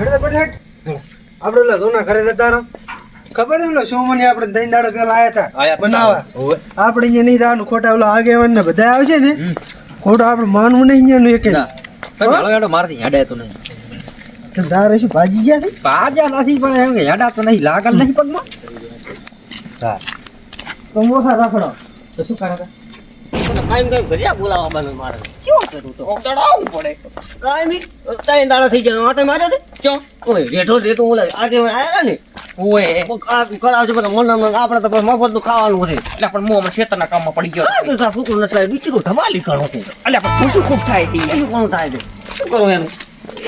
હેડ બેઠ હેડ. આપણે ઓલા ધોના ઘરે જતા રહો. ખબર એમ ને સોમની આપણે દહીં દાડા પેલા આયા હતા. બનાવવા. આપણે અહીંયા નહીં જવાનું ખોટા ઓલા આગેવાન ને બધા આવશે ને? ખોટું આપણે માનવું નહીં અહીંયાનું એક હેડો મારથી હેડાય તો નહીં. તારે શું ભાજી ગયા નહીં ભાજા નથી પણ એમ કે હેડા તો નહીં લાગલ નહીં પગમાં. હા તો મોસા રાખડો. તો શું કરે કાયમ મારે. કેવું કરું તો? ચડાવવું પડે. કાયમી? ત્રણ દાડા થઈ ગયા વાતે મારે છે? ચો. ઓય રેઠો રેઠો ઓલા આજે આયા ને? ઓએ કરાવજો પણ મન આપણે તો બસ મફતનું ખાવાનું છે. એટલે પણ મોમાં શેતરના કામમાં પડી ગયો આ બધા ફૂકરું નથી બીચું ધમાલી કરો છે એટલે પણ ખુશું ખૂબ થાય છે. શું કોણ થાય છે? શું કરું એનું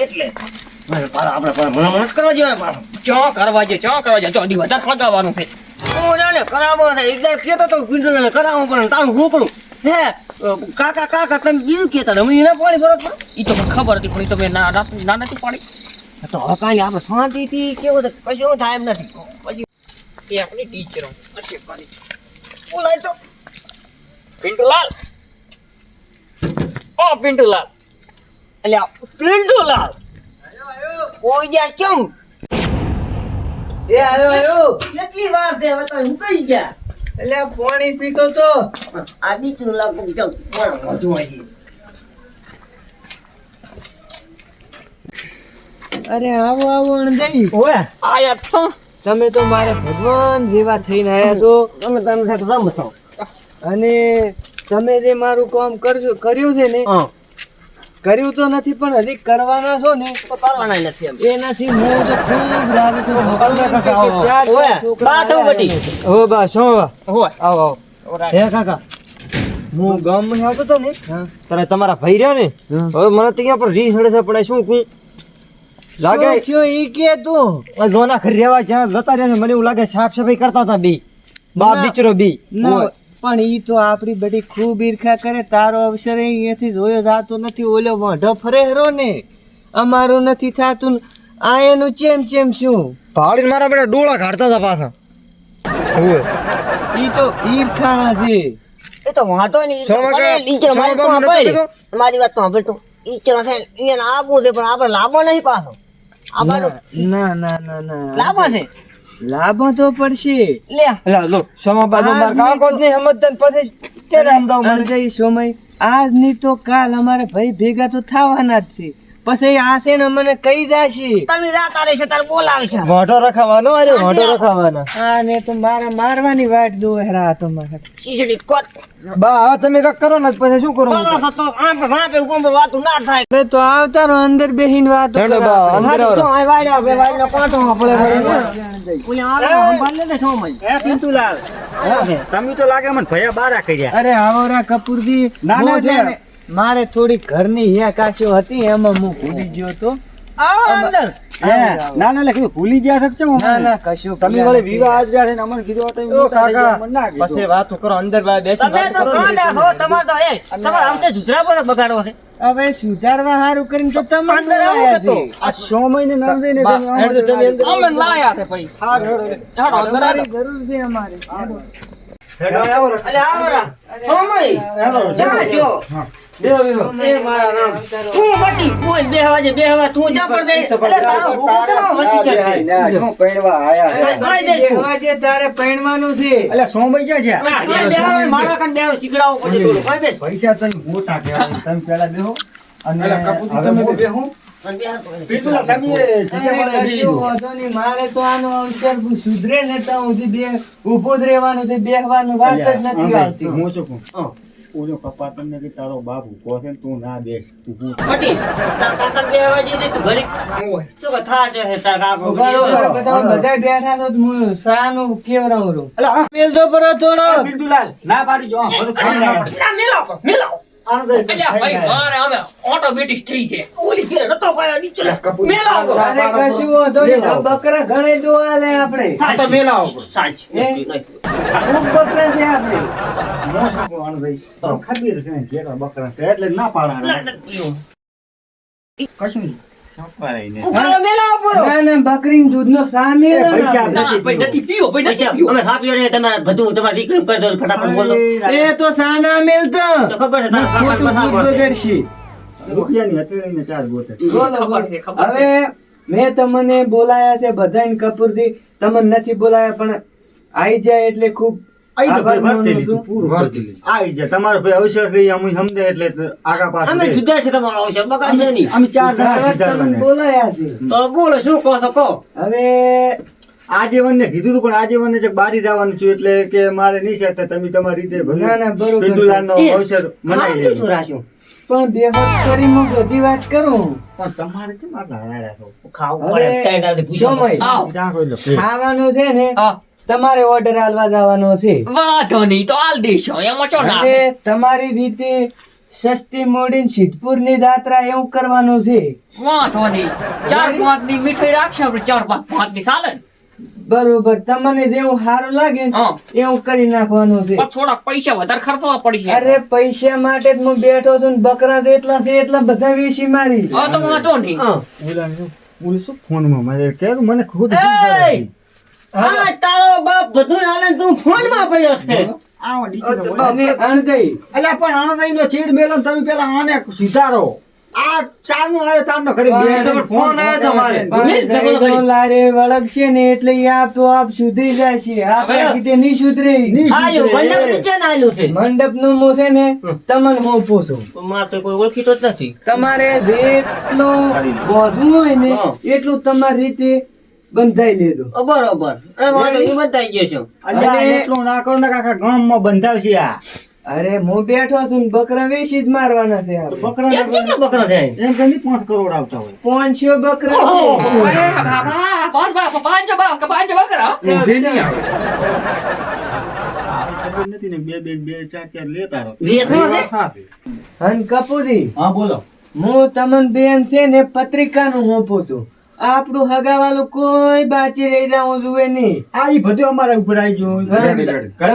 એટલે મારે આપણે પાછા કરવા જોઈએ ચો કરવા છે ચો કરવા છે ચો દી વધારે લગાવવાનું છે. હું જાણે કરાવવા થાય એકદમ કહેતો તો પિંડલાને કરાવવું પણ તારું રોકડું હે કાકા કાકા તમે બીજું કહેતા તમે અમે એના પાણી બરોબર ઈ તો મને ખબર હતી પણ તમે ના ના ના નથી પાડી. તો હવે કાલે આપણે શાંતિથી કેવું છે કશું થાય એમ નથી. પછી એ આપણી ટીચરો પછી કરી. બોલાય તો. પિન્ટુલાલ. ઓ પિન્ટુલાલ. એટલે આ કોઈ ગયા કેમ એ આવ્યો આવ્યો કેટલી વાર છે હવે હું કઈ ગયા? એટલે પાણી પીતો તો આ દીકરું લાગુ પણ વધુ આવી અરે આવો આવો અણદઈ ઓય. આયા તો તમે તો મારે ભગવાન જેવા થઈને આવ્યા છો. તમે તમે સાથે રમશો. અને તમે જે મારું કામ કરજો કર્યું છે ને હા. કર્યું તો નથી પણ હજી કરવાના છો ને તો કરવાના નથી એમ. એનાથી હું તો ખૂબ રાજી છું. બા થવું બટી. હો બા શું હોય આવો આવો. હે કાકા. હું ગામમાં આવતો તો ને? તારે તમારા ભાઈ રહ્યા ને હવે મને ત્યાં પર રી સડે છે પણ શું કું લાગે? છો ઈ કે તું? જોના ખરી રહેવા જ્યાં જતા રહ્યા મને એવું લાગે સાફ સફાઈ કરતા હતા બી. બાપ દીકરો બી. પણ એ તો આપણી બધી ખૂબ ઈર્ખા કરે તારો અવસર અહીંયાથી જોયો જાતો નથી ઓલો મોઢો ફરે હરો ને? અમારું નથી થાતું આ એનું ચેમ ચેમ શું? ભાડી મારા બેટા ડોળા કાઢતા હતા પાછા. એ તો ઈર્ખાણા છે. એ તો વાંધો નહીં મારી વાત સાંભળ. નથી મારી વાત તો સાંભળ તું ઈચરો છે એને આપવું છે પણ આપણે લાભો નહીં પાછો. આપવાનો ના ના ના ના. લાભો છે. લાભો તો પડશે. લે. લા લો સમા બાજુ માર કાકો ને નહીં સમજતા ને પછી કેને? સમજાવું મને જઈ સમય. આજની તો કાલ અમારે ભાઈ ભેગા તો થવાના જ છે. પછી આ છે ને મને કહી જાશે. તમે રાત આરે છે તાર બોલાવશે. મોઢો રખાવાનો અરે મોઢો રખાવાનો. હા ને તો મારા મારવાની વાટ જોવે રા તો મારા શીશડી કોત. બા હવે તમે કક કરો ને પછી શું કરું કરો તો આમ વાપે ઉપર વાતું ના થાય. અરે તો આવતા રહો અંદર બેહીન વાતો કરો બા, અંદર આવો. તો આ વાડ્યો બે વાડ્યો કોટો આપણે ઓલે આવે ને સંભાળ લે છો મય. હે પિન્ટુલાલ. તમે તો લાગે મને ભયા બારા કર્યા. અરે આવરા કપૂરજી ના. ને, મારે થોડી ઘરની હેકાશીઓ હતી એમાં હું ભૂલી ગયો તો અંદર. હે. ના ના લખ્યું ભૂલી ગયા શકજો ના ના કશું તમે વળી વિવાહ આજ ગયા છે ને અમને કીધું હતું ઓ કાકા ના. પછી વાતો કરો અંદર બા બેસી તમે તો કોણ હો તમાર તો એ તમાર આમ તો જુદરા પર બગાડો છે હવે સુધારવા હારું કરીને તો તમે અંદર આવો તો? આ 6 મહિને દઈને બા, તમે હેડો તમે અંદર. અમે લાયા છે ભાઈ. હા, હેડો, હેડો. અંદર આવી. જરૂર છે અમારે. હેડો, આવો રે. આવો રા. છો મય જા જો. એ મારા નામ. તું મટી તું જા પર દે. તારો ભૂકો વચી જશે પૈણવા આયા તું. તારે છે. છે? મારા કાન શીખડાવો પડે થોડું બેસ પૈસા તો મોટા. તમે બેહો. અને તમે બેહી. મારે. તો આનો અવસર સુધરે ને ત્યાં સુધી બે ઊભો જ રહેવાનું છે. બેહવાનું વાત જ નથી આવતી. હું શું કહું? હા. ઓલો કપા તમને કે તારો બાપ ઊભો છે તું ના બેસ ઊભું મટી તાર કાકા બે હવાજે દે તું ઘડી શું કથા છે તાર કાકો? બધા બધા બેઠા તો હું શાનું કેવડાવું છું. અલા મેલ દો પર થોડો. બિંદુલાલ ના પાડી જો, આ બધું ખાઈ ના મેલાવો મેલાવો અલ્યા ભાઈ મારે અમે ઓટોમેટિક થઈ છે. ઓલી ફેર નતો પાયો નીચે. મેલાવો અરે કશું વાંધો બકરા ઘણે દોવા લે આપણે. આ તો મેલાવો સાચ. ખૂબ બકરા છે આપણે. હું શું કહું આનું ભાઈ? તો ખબીર છે બકરા એટલે ના પાડવાના. કશું ના સામે બધું તમારી કરી દો ફટાફટ બોલો. એ તો સાના મેલતો. તો ખબર છે ખોટું દૂધ બગડશે. હવે મેં તમને બોલાયા છે બધાને કપૂરથી. તમને નથી બોલાયા પણ આઈ જાય એટલે ખૂબ આઈ તમારો ભાઈ અવસર અમે સમજે એટલે આગા પાછું અમે જુદા છે તમારો અવસર બગાડશે નહીં. અમે ચાર જણા બોલાયા છે. તો બોલો શું કહો છો કહો. હવે આજીવનને કીધું પણ આજીવનને છે કે બારી જવાનું છું એટલે કે મારે નહીં છે તમે તમારી રીતે ભલે ના, અવસર મનાવી લેજો. પણ બે વાત કરી હું બધી વાત કરું. પણ તમારે કેમ ખાવું પડે સમય. ખાવાનું છે ને તમારે ઓર્ડર આલવા જવાનો છે. વાંધો નહીં તો આલ દેશો એમાં ચો ના તમારી રીતે સસ્તી મોડીન સિદ્ધપુરની જાત્રા એવું કરવાનું છે. વાંધો નહીં. ચાર પાંચની મીઠાઈ રાખશો ચાર પાંચ પાંચની. ચાલે બરોબર તમને જેવું સારું લાગે એવું કરી નાખવાનું છે. પણ થોડા પૈસા વધારે ખર્ચવા પડશે અરે પૈસા માટે જ હું બેઠો છું બકરા જેટલા છે એટલા બધા વેચી મારી. તો વાંધો નહીં. હા. ઓલાને શું? ફોનમાં? મને ખુદ આ તારો બાપ બધું હાલે ને તું ફોનમાં પડ્યો છે. અલ્યા પણ આનંદભાઈનો ચીડ મેલો ને તમે પેલા આને સુધારો. આ ચારનો આવ્યો ચારનો કરી બે ફોન આવ્યો તમારે લારે વળગશે ને એટલે ઈ આપોઆપ સુધરી જાય છે કીધે નહીં સુધરે. મંડપ ને આયલું છે? મંડપનું હું છે ને તમને હું પૂછું. મારે તો કોઈ ઓળખીતો જ નથી. તમારે જેટલું વધવું હોય ને એટલું તમારી રીતે બંધાઈ લેજો બરોબર. બતાઈ ગયો છું. એટલું ના કરો ને કાકા ગામમાં બંધાવશે આ. અરે હું બેઠો છું બકરા વેચી જ મારવાના છે બકરા બકરા એમ કેટલો બકરો છે એમ કે પાંચ કરોડ આવતા હોય. પાંચસો બકરા ઓહો, છે. અરે બાબા, પાંચ બા- પાંચ પાંચ બકરા? ને બે બે બે ચાર ચાર લેતા છે? કપૂજી હા બોલો. હું તમને બેન છે ને પત્રિકાનું હું પૂછું. આપણું હગાવાલું કોઈ બાચી રહી ના હું જુએ નહીં. આ ઈ બધું અમારા ઉપર આવી ગયું. હા.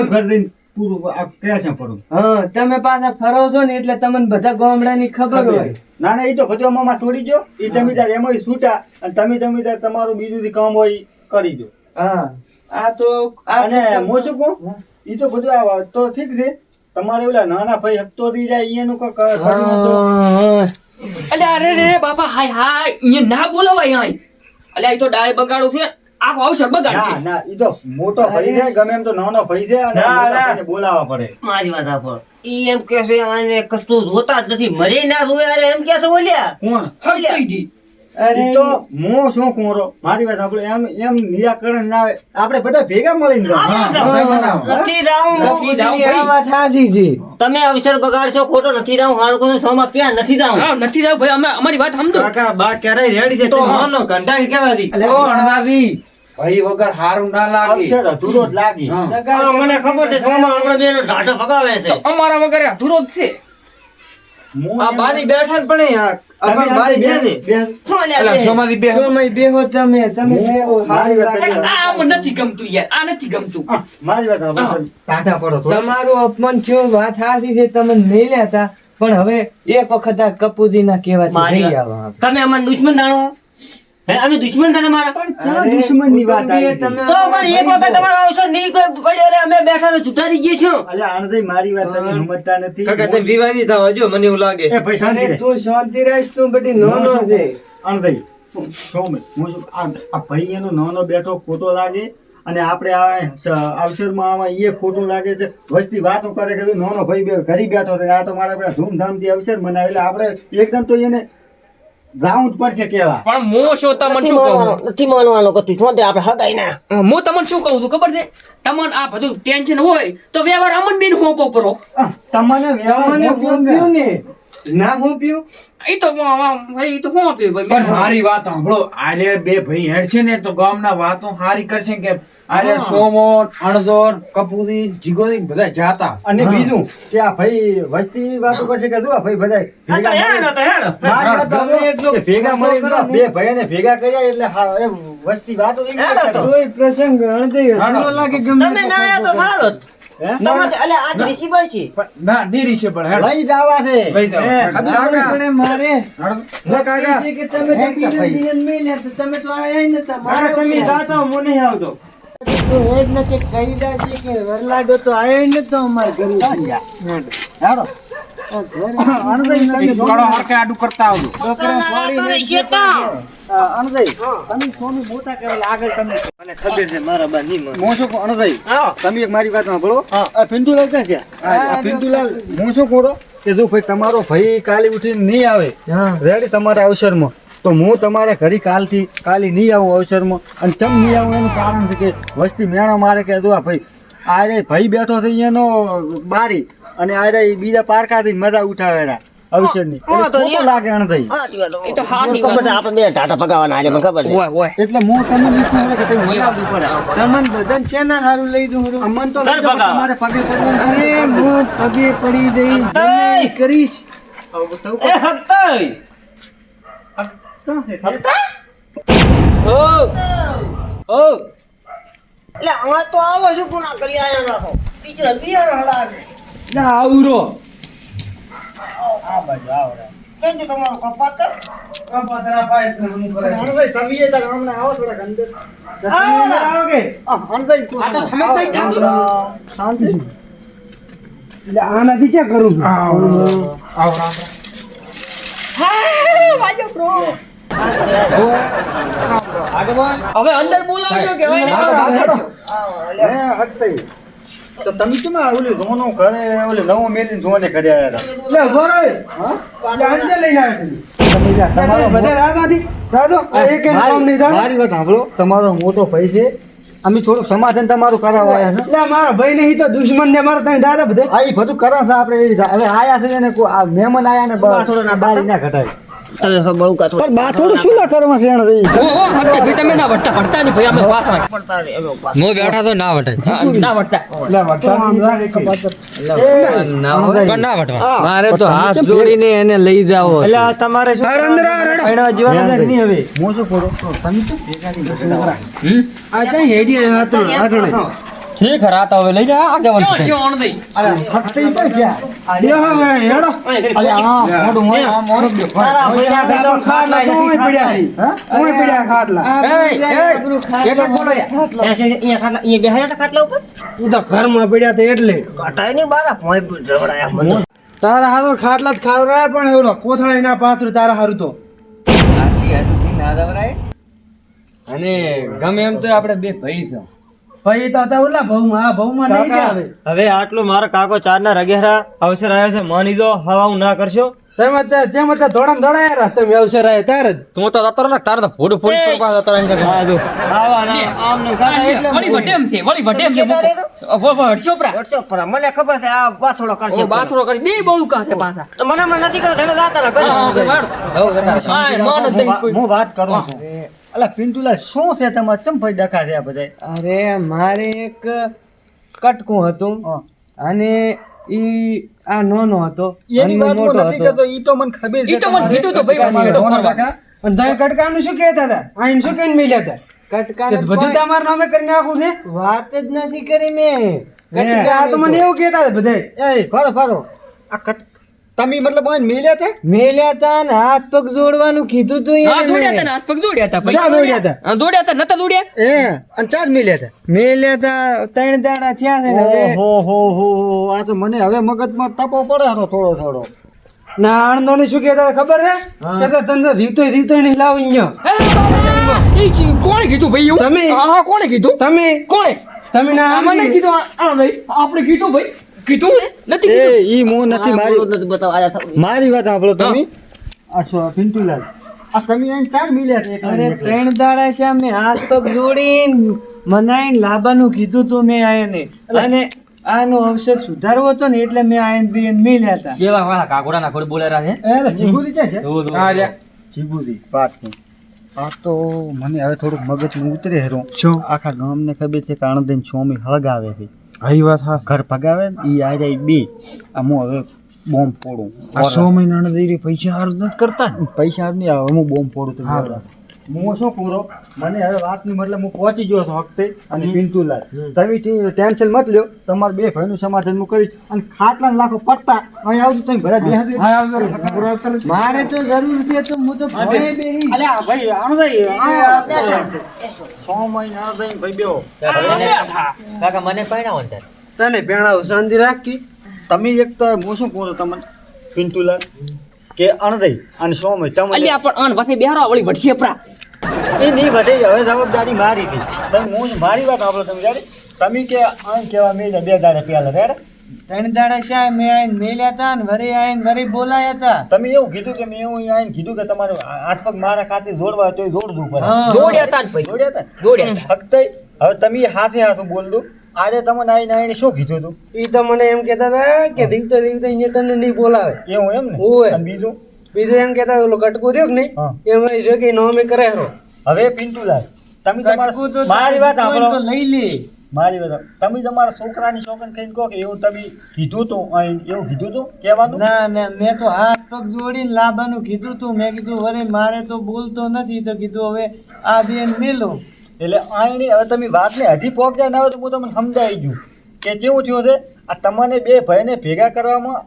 ઘર દઈને પૂરું આ ક્યાં છે ફરું? હા તમે પાછા ફરો છો ને એટલે તમને બધા ગામડાની ખબર હોય. ના ના એ તો બધું અમામાં છોડી દો એ જમીદાર એમાં છૂટા. અને તમે જમીદાર તમારું બીજું કામ હોય કરી દો હા. આ તો આ અને હું શું કહું? એ તો બધું આ તો ઠીક છે. તમારે ઓલા નાના ભાઈ હપ્તો દઈ જાય એનું કઈ અલ્યા અરે રે રે બાપા હાય હાય. અહીંયા ના બોલાવાય હાય અલ્યા એ તો ડાય બગાડું છે. આખો અવસર બગાડ છે ના ઈ તો મોટો ભાઈ છે ગમે એમ તો નાનો ભાઈ છે અને મોટાને મોટા બોલાવવા પડે. મારી વાત આપો ઈ એમ કે છે આને કશું જોતા જ નથી. મરી ના અરે એમ કે છે ઓલ્યા. કોણ? હરતાઈજી. અરે. તો હું શું કોરો મારી વાત આપણે એમ એમ નિરાકરણ ના આવે. આપણે બધા ભેગા મળીને રહો. આપણે હા, તો બનાવો. નથી રાઉં નથી રાઉં. બાપુજીની આ વાત સાચી છે તમે અવસર બગાડશો ખોટો નથી રાઉં હાલ કોઈ સોમાં ક્યાં નથી રાઉં નથી જાવ ભાઈ અમે અમારી વાત સમજો. કાકા બા ક્યારેય રેડી છે? તો. તો માનો ઘંટા કેવાથી ઓ અણદાદી ભાઈ વગર હારું ના લાગે. અવસર અધૂરો જ લાગે. મને ખબર છે સોમાં આપણે બેનો ઢાઢો ભગાવે છે. અમારા વગર અધૂરો જ છે. આ બારી બેઠા પણ આ. તમે બારી છે ને. બે- શું બે? સોમાથી બે સમય બેહો તમે તમે બેહો. મારી વાત આ અમને નથી ગમતું યાર આ નથી ગમતું. મારી વાત આપણે પડો તમારું અપમાન થયું વાત સાચી છે તમે નહીં લેતા પણ હવે એક વખત આ કપૂજીના કહેવાથી કેવા નહીં. તમે અમાર દુશ્મન જાણો? અમે દુશ્મન છે તમારા ચા દુશ્મનની વાત આવી તો પણ એક વખત તમારો અવસર નહીં કોઈ પડ્યો રે અમે બેઠા તો જુતારી ગયા છો. મારી વાત તમે સમજતા નથી. કાકા તમે વિવાહ નહીં જો મને એવું લાગે. એ શાંતિ તું શાંતિ રાખ તું બધી છે. હું આ આ ભાઈ એનો નાનો બેઠો ખોટો લાગે અને આપણે અવસરમાં આમાં એ ખોટું લાગે છે. વસ્તી વાતો કરે કે નાનો ભાઈ બે ઘરી બેઠો છે. આ તો મારા બધા ધૂમધામથી અવસર મનાવે. એટલે આપણે એકદમ તો એને રાઉન્ડ પડશે કેવા. પણ હું શું તમને નથી શું કહું નથી માનવાનો કતું શું તે આપણે હગાઈ ના. હું તમને શું કહું છું ખબર છે? તમને આ બધું ટેન્શન હોય તો વ્યવહાર અમન બેન હોપો પરો તમને વ્યવહાર ને. ના હું પીવું એ તો ભાઈ તો હું આપ્યું પણ મારી વાત સાંભળો આરે બે ભાઈ હેડ છે ને તો ગામના વાતો હારી કરશે કે આરે સોમોન અણદોર કપૂરી જીગોરી બધા જાતા. અને બીજું કે આ ભાઈ વસ્તી વાતો કરશે કે જો આ ભાઈ બધા ભેગા મળી. બે કરો ને. ભેગા કર્યા એટલે વસ્તી વાતો પ્રસંગ લાગે ગમે તમે ના તો સારો કહી દાશે કે વરલાડો તો આવ્યો નતો અમાર ઘરે. આડું. આ તમે એક મારી વાત સાંભળો આ પિન્ટુલાલ ક્યાં છે આ છું કે જો ભાઈ તમારો ભાઈ કાલે ઉઠીને નહીં આવે રેડી તમારા અવસરમાં તો હું તમારા ઘરે કાલથી કાલે નહીં આવું અવસરમાં અને ચમ નહીં આવું એનું કારણ છે કે વસ્તી મેળા મારે કે જો આ ભાઈ આરે ભાઈ બેઠો છે અહીંયાનો બારી અને આ ઈ બીજા પારકાથી મજા ઉઠાવેલા અવસરની. હા, ખોટું લાગે અણ થઈ. એ તો હાથ ખબર છે આપણે બે ટાટા પગાવવાના આજે મને ખબર છે. એટલે હું તમને વિષ્ણુ કે તમે ઉઠાવવું પડે. તમને છે ના હારું લઈ દઉં હું અમન તો. તમારે પગે પડવું અરે હું પગે પડી દઈ. કરીશ. એ હત્તઈ. એટલે અમે તો આવો છું ગુના કરી આયા રાખો. ટીચર બિયારણ હલાવે. આવરો કેમ છે તમારો કપાત? આનંદભાઈ, તમે એ તાર હમણાં આવો થોડાક અંદર. દસ આવો? આ, આ તમે શાંતિ. એટલે આનાથી ક્યાં કરું છું? હવે અંદર બોલાવજો કે તો તમે કેમ ઓલી ધોનો ઘરે ઓલી નવો મેલીને ધોને ઘરે આવ્યા હતા? લે ભરોય એટલે લઈને આવ્યો તમારો બધા દાદાથી દાદો એક એક કામ નહીં દાદો મારી વાત સાંભળો તમારો મોટો ભાઈ છે અમે થોડુંક સમાધાન તમારું કરાવવા આવ્યા છે. એટલે મારો ભાઈ નહીં તો દુશ્મન ને મારો તમે દાદા બધે. આ બધું કરો છે આપણે હવે આયા છે ને મહેમાન આયા ને બાથોડો ના બારી ના ઘટાય. તમે બહુ કાતો પણ બાથોડું શું ના કરવા છે એને તો ઈ? ઓ તમે ના વટતા વટતા નહીં ભાઈ અમે માં પડતા પાસ હું બેઠા તો ના વટાય ના વટતા ના વટતા પણ ના વટવા મારે તો હાથ જોડીને એને લઈ જાવો એટલે આ તમારે શું અંદર આ. પરણવા જીવવાનું નહીં હવે? હું શું કરું? તો તમે ભેગા નહીં આ હેડી હતો. આગળ ઠીક હરા તો હવે લઈ જા. ક્યાં અણ અરે, હકતે ઈ ક્યાં? લ્યો હવે હેડો. અરે, આ મોઢું હોય, મોડું મોઢું. બે ફળ. તો ખાટલા તો ઓય પડ્યા. હા? ઓય પડ્યા ખાટલા. એય, એય, એક બોલો યાર. અહીંયા ખાડ અહીંયા બેહાયા હતા ખાટલા ઉપર? ઈ તો ઘરમાં પડ્યા તે એટલે. કટાઈ ની બારા ભોંય રવડાયા મને. તારા હારો ખાટલા જ ખાવડાયા પણ એવડો કોથળા ના પાથરું તારા હારું તો. આટલી હદથી ના દવરાય. અને ગમે એમ તો આપણે બે ભાઈ છે. ભાઈ તો હતા ઓલા ભવમાં આ ભવમાં નહીં આવે હવે આટલું મારા કાકો ચારના રગેરા અવસર આવ્યો છે માની દો હવા હું ના કરશો તેમ અત્યારે તેમ અત્યારે ધોળામ ધોળાયા રહ્યા તમે અવસર આવ્યા ત્યારે જ તું તો જતો ને તારે તો ફોડ ફોડ કરવા જતો રહે હા, જો. આવા ના, આમ ને ગાના એટલે વળી વટેમ છે વળી વટેમ છે કેતા રે તો? ઓ, ઓ, ઓ, હટશો પરા. મને ખબર છે આ બાથોડો કરશે બાથરૂમ કરી બે બહુ કાંઠે પાછા તો મને મને નથી કહ્યું તમે જાતા રહો હા, હા, ઘરે. વાળો. હા, માનો હું જઈ વા- કોઈ. હું વાત કરું છું અલા પિન્ટુલા શું છે તમારે? ચમ ફરી ડખા છે બધા અરે મારે એક કટકું હતું અને ઈ આ નોનો હતો. એની વાત મોટો નથી હતો. કરતો ઈ તો મને ખબર છે ઈ તો મને કીધું તો ભાઈ. કાકા. અને તમે કટકાનું શું કહેતા હતા? આઈન શું કહીને મેલ્યા હતા? કટકા બધું તમાર નામે કરી નાખું છે? વાત જ નથી કરી મેં. કટકા આ તો મને એવું કહેતા હતા બધા એ ફરો ફરો આ કટ તમે મતલબ મેલ્યા હતા? મેલ્યા હતા ને હાથ પગ જોડવાનું કીધું તું હા, દોડ્યા હતા હાથ પગ દોડ્યા હતા. દોડ્યા હતા. હા, દોડ્યા હતા નતા દોડ્યા એ અને ચાર મેલ્યા હતા. મેલ્યા હતા ત્રણ દાડા થયા છે ને હો હો હો આ તો મને હવે મગજમાં ટપો પડે હરો થોડો થોડો. ના આણંદોને શું કહેતા ખબર છે? કહેતા તને રીતો રીતો નહીં લાવ અહીંયા. કોણે કીધું ભાઈ એવું? તમે. હા, કોણે કીધું? તમે? કોણે? તમે ના આમાં કીધું આ- આ ભાઈ આપણે કીધું ભાઈ. કીધું નથી એ ઈ મો નથી મારી નથી બતાવ આયા મારી વાત સાંભળો તમે. આ પિન્ટુલાલ. આ તમે અહીં ચાર મિલ્યા હતા અરે ત્રણ દાડા છે મેં હાથ પગ જોડીને મનાઈને લાબાનું કીધું તું મેં આને અને આનો અવસર સુધારવો હતો ને એટલે મેં આયન બી મેલ્યા હતા કેવા વાળા કાગોડાના ખોડ બોલેરા છે? એ લે, જીગુરી છે છે? હા લે જીગુરી વાત આ તો મને હવે થોડુંક મગજમાં ઉતરે હેરો. આખા આખા ગામને ખબર છે કે આણંદ સ્વામી હળગાવે છે. આઈ વાત હા ઘર ભગાવે એ આ જાય બે. આમ હવે બોમ્બ ફોડું. આ સો મહિનાના દઈ પૈસા હાર નથી કરતા પૈસા પૈસા નહીં આવે હું બોમ્બ ફોડું તો હું શું પૂરો? મને હવે વાતની મતલબ હું પહોંચી ગયો છું વખતે અને પિન્ટુલાલ તમે ટેન્શન મત લ્યો. તમારા બે ભાઈનું સમાધાન હું કરીશ અને ખાટલા લાખો પડતા અહીં આવજો તમે ભરા બે હાજરી હા આવજો. મારે તો જરૂર છે તો હું તો ભાઈ બેહી. ભાઈ છ મહિના ભાઈ ભાઈ બેહો. તને પહેણાવો શાંતિ રાખી. તમે એક તો હું શું કહું તમને? તમને પિન્ટુલા કે અણદઈ અને સોમય તમે અલ્યા પણ અન પછી બેહારો વળી વટશે પ્રા. એ નહીં વધે હવે જવાબદારી મારી હતી તમે હું મારી વાત સાંભળો તમે જાણે તમે કે આમ કેવા મેં બે દાડે પેલા રેડ ત્રણ દાડા શા? મેં આઈને મેલ્યા હતા ને વરી આઈને વરી બોલાયા હતા તમે એવું કીધું કે મેં એવું આવીને કીધું કે તમારે હાથ પગ મારા ખાતે જોડવા હોય તો એ જોડવું પડે જોડ્યા હતા ને ભાઈ જોડ્યા હતા જોડ્યા ફક્ત હવે તમે હાથે હાથ બોલ દો આજે તમને આઈને આઈને શું કીધું હતું એ તો મને એમ કહેતા હતા કે દીકતો દીકતો અહીંયા તમને નહીં બોલાવે. એવું એમ ને? બીજું? બીજું એમ કેતા ઓલો કટકું રહ્યો કે નહીં. એમાં રહ્યો કે નોમે કરે હરો. હવે પિન્ટુલાલ તમે તમારા મારી વાત સાંભળો. લઈ લે. મારી વાત તમે તમારા છોકરાની છોકરાને કહીને કહો કે એવું તમે કીધું તું અહીં એવું કીધું તું કહેવાનું? ના ના મેં તો હાથ પગ જોડીને લાવવાનું કીધું તું. મેં કીધું અરે મારે તો બોલતો નથી. તો કીધું હવે આ બેન મેલો. એટલે આની હવે તમે વાતને હજી પહોંચ્યા ના હોય તો હું તમને સમજાવી ગયું કે કેવું થયું છે? આ તમને બે ભાઈને ભેગા કરવામાં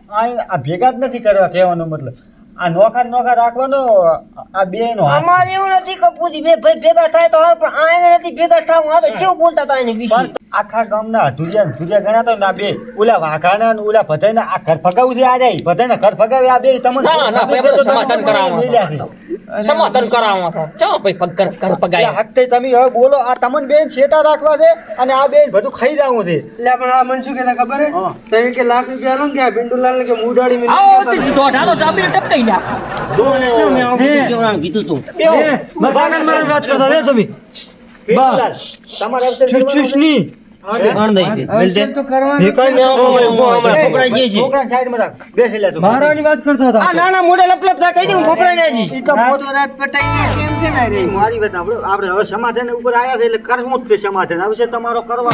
આ ભેગા જ નથી કરવા કહેવાનો મતલબ. આ નોખા નોખા રાખવાનો આ બે નો અમારે એવું નથી કપૂતી બે ભાઈ ભેગા થાય તો હાલ પણ આ નથી ભેગા થવું. આ તો કેવું બોલતા હતા એને વિશે? આખા ગામના અધુરિયા અધુરિયા ધુરિયા ગણાતા ના બે. ઓલા વાઘાના ને ઓલા બધાના આ ઘર ફગાવું છે આ જાય બધાના ઘર ફગાવે આ બે? તમને ના, ના, ભાઈ, સમાધાન કરાવવા. સમાધાન કરાવવા છો. ચાલો ભાઈ ઘર ઘર ફગાય હકતે તમે હવે બોલો આ તમને બેન છેટા રાખવા છે અને આ બેન બધું ખાઈ જાવું છે. એટલે પણ આ મન શું કહેતા ખબર હે? તમે કે લાખ રૂપિયા લો કે ને કે મુડાડી મેં આવો તે દોઢાનો ચાબી ટપકાઈ નાખ. કીધું તું. બાગન મારી વાત કરતા તમે. તો કરવાનું એ કઈ હમણાં રાખ. બેસી લે તું. મારવાની વાત કરતા આ નાના મોઢે લપ લપ ના કહી દઉં ફફડાઈ ના જી ઈ તો મોટો રાત પટાઈને કેમ છે ને રે? મારી વાત સાંભળો. આપણે હવે સમાધાન ઉપર આયા છે એટલે કરવું જ છે સમાધાન. હવે છે તમારો કરવાનો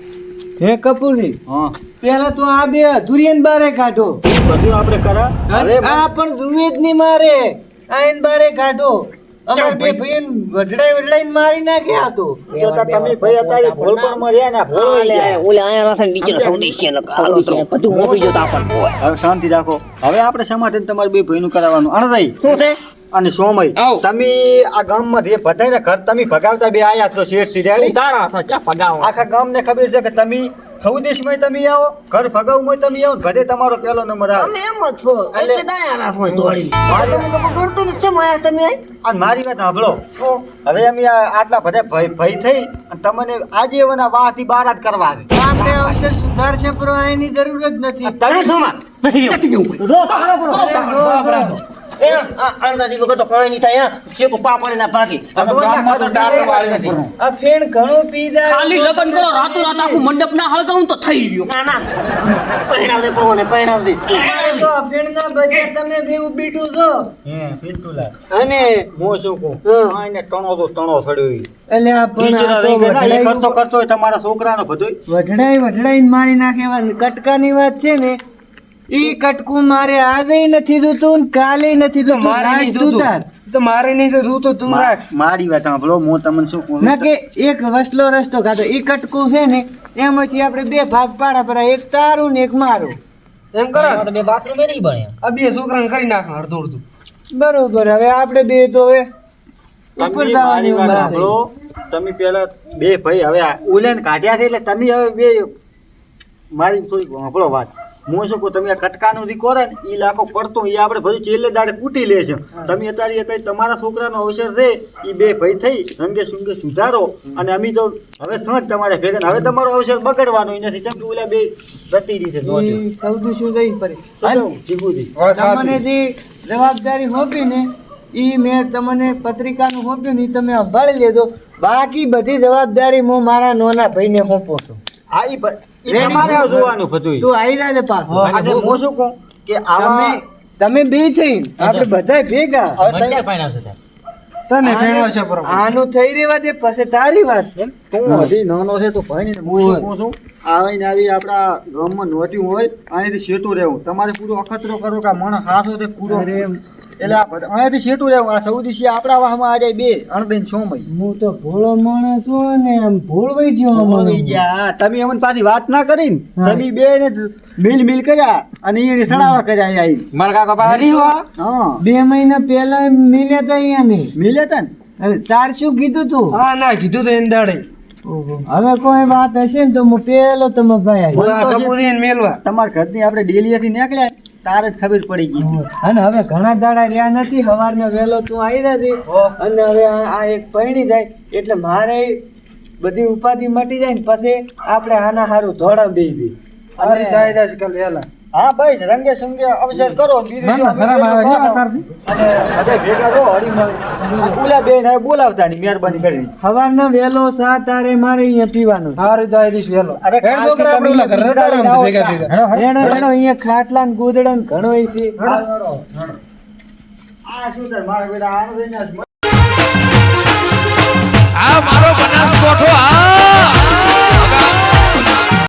હે કપૂરી હા. પેલા તો આ બે અધુરિયન બારે કાઢો. બધું આપણે કરા. હવે આ પણ જુએ જ નહીં મારે. આ બારે કાઢો. અમાર બે ભાઈ વઢડાઈ વઢડાઈને મારી નાખ્યા તો. તો તમે ભાઈ અત્યારે ભોળપણમાં રહ્યા ને આ ભોળો ઓલે ઓલે આયા રાસન નીચે સૌદી છે ને કાલો તો બધું મોકલી જતા આપણને હવે શાંતિ રાખો. હવે આપણે સમાધાન તમારે બે ભાઈનું કરાવવાનું? અણદાઈ શું છે? અને સોમય તમે આ ગામમાં જે બધાયના ઘર તમે ભગાવતા બે આયા છો શેઠથી રેડી? તારા ચા આખા ગામને ખબર છે કે તમે ચૌદેશમાં તમે આવો ઘર ભગાવમાં તમે આવો ઘરે તમારો પહેલો નંબર આવે. તમે એમ જ છો એટલે દાયા રાખો દોડી તમે તો ગણતો નથી તમે આયા. તમે અને મારી વાત સાંભળો. હવે અમે આ આટલા બધા ભય ભય થઈ અને તમને આજે એવાના વાહથી બારાત કરવા આવે. આપણે અવશ્ય સુધાર છે પણ એની જરૂર જ નથી. તમે શું માં. એ આ અડધાથી વગર તો કાંઈ નહીં થાય હા ચેકો પાપડ ના ભાગી તમે ગામમાં તો ડાલો વાળીને ફરો. આ ફેણ ઘણું પી જાય ખાલી લગન કરો રાતો રાત આખું મંડપ ના હળગાવું તો થઈ ગયો ના ના પહેણાવ દે પ્રભુને પહેણાવ દે તો આ ફેણના બજાર તમે બેવું બીટું છો હે પિન્ટુલા અને હું શું કહું હા. એને ટણો તો ટણો સડ્યો એટલે આ પણ આ તો ના, કરતો હોય તમારા છોકરાનો બધોય વઢડાઈ વઢડાઈને મારી નાખે કટકા કટકાની વાત છે ને ઈ કટકું મારે આજે નથી જોતું ને કાલે નથી જોતું નહીં દૂતાર. તો મારે નહીં તો તું તો તું રાખ. મારી વાત સાંભળો હું તમને શું કહું ના કે એક વસલો રસ્તો ખાતો ઈ કટકું છે ને એમાંથી આપણે બે ભાગ પાડા પર. એક તારું ને એક મારું. એમ કરો બે બાથરૂમ નહીં બને. આ બે છોકરાને કરી નાખ અડધું અડધું. બરોબર હવે આપણે બે તો હવે ઉપર જવાની વાત ઉંમર છે. સાંભળો. તમે પેલા બે ભાઈ હવે આ ઉલેન કાઢ્યા છે એટલે તમે હવે બે મારી થોડી સાંભળો વાત. હું શું કહું તમે આ કટકાનું જે કરે ને એ લાખો પડતો એ આપણે ભરી ચેલે દાડે કૂટી લે છે. તમે અત્યારે અત્યારે તમારા છોકરાનો અવસર છે એ બે ભાઈ થઈ રંગે સુંગે સુધારો અને અમે તો હવે સમજ તમારે ભેગા હવે તમારો અવસર બગડવાનો એ નથી કેમ કે ઓલા બે જતી રહી છે સૌથી શું રહી પડે? તમને જે. જવાબદારી સોંપી ને ઈ મેં તમને પત્રિકાનું હોપ્યું ને એ તમે સંભાળી લેજો. બાકી બધી જવાબદારી હું મારા નાના ભાઈને સોંપું છું હા ઈ તમારે જોવાનું બધું. તું આવી જાય પાછો. આજે હું શું કહું કે તમે આવા તમે બે થઈ આપણે બધા ભેગા. હવે તને ભેણાવશે આનું થઈ રેવા દે પછી તારી વાત હું તું હજી નાનો છે તો ભાઈ ને હું શું આવીને આવી આપણા ગામમાં નોટ્યું હોય અહીંયાથી શેઠું રહેવું. તમારે પૂરો અખતરો કરો કે માણસ હાથો તે પૂરો. અરે એટલે અહીંયાથી શેઠું રહેવું. આ સૌદી છે આપણા વાહમાં આજે બે અણદઈન છો મય હું તો ભોળો માણસ છું ને આમ ભોળવાઈ ગયો ભોળવાઈ ગયા. તમે અમને પાછી વાત ના કરીને તમે બે ને મિલ મિલ કર્યા અને એને સડાવા કર્યા અહીંયા મારા કાકા વાળા હા. બે મહિના પહેલા મિલ્યા હતા અહીંયા ને. મિલે તા ને? તાર શું કીધું તું? હા ના કીધું તો એને દાડે. હવે કોઈ વાત હશે ને તો હું પેલો તમે ભાઈ મેલવા. તમારા ઘરની આપણે ડેલીએથી નીકળ્યા તારે જ ખબર પડી ગઈ. અને હવે ઘણા દાડા રહ્યા નથી. સવારનો વહેલો તું આવી નથી અને હવે આ એક પૈણી જાય. એટલે મારે બધી ઉપાધિ મટી જાય ને પછી આપણે આના સારું ધોળા બેસી અરે જાય જાય કાલ વહેલા. હા ભાઈ રંગે સંગે અવસર કરો બીજું ખરાબ આવે છે અમે અત્યારથી. ભેગા રહો હળીમળી. ઓલા બેન હવે બોલાવતાની મહેરબાની કરી સવારનો વહેલો સા તારે મારે અહીંયા પીવાનું સારું જાય દઈશ વહેલો. અરે હેડ છોકરા આપણે ઓલા ઘરે જતા રહો ભેગા ભેગા. એનો એનો અહીંયા ખાટલા ને ગોદડા ને ઘણો છે. આ શું થાય મારા બેટા આનો થઈને આ મારો બનાસકોઠો આ!